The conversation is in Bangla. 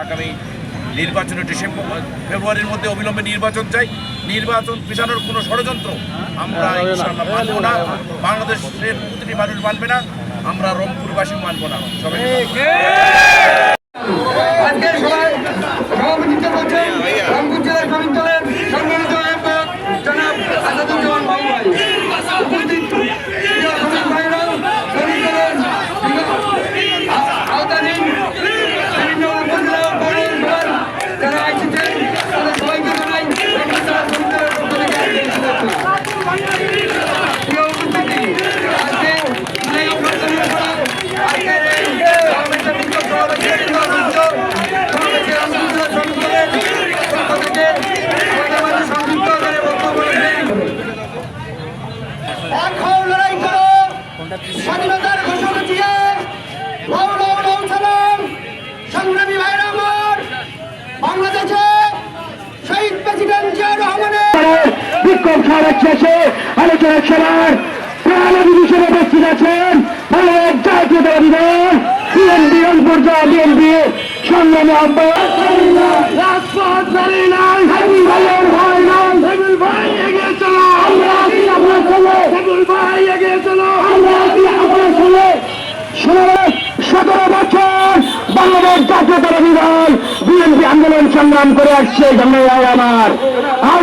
আগামী নির্বাচনে ডিসেম্বর ফেব্রুয়ারির মধ্যে অবিলম্বে নির্বাচন চাই। নির্বাচন পিছানোর কোনো ষড়যন্ত্র আমরা মানবো মানব না। বাংলাদেশের প্রতিটি মানুষ মানবে না। আমরা রংপুরবাসী মানব না। সবাই স্বাধীনতার ঘোষণা দিয়ে সংগ্রামী ভাইরা আমার বাংলাদেশে শহীদ প্রেসিডেন্ট জিয়া রহমানের বিক্ষোভ সমাবেশ শেষে আলোচনা সভার প্রাণ অধিবেশনে উপস্থিত আছেন বাংলাদেশ জাতীয়তাবাদী দল বিএনপি রংপুর জেলা বিএনপি সংগ্রামী আহ্বায়ক রাজপথ দাঁড়িয়ে নাই। ভাইয়ের ভয় নাই। ভাই এগিয়ে চলো। আমরা ভাই এগিয়ে চলো। সতেরো বছর বাংলাদেশ জাতীয়তাবাদী দল বিএনপি আন্দোলন সংগ্রাম করে আসছে আমার। বলি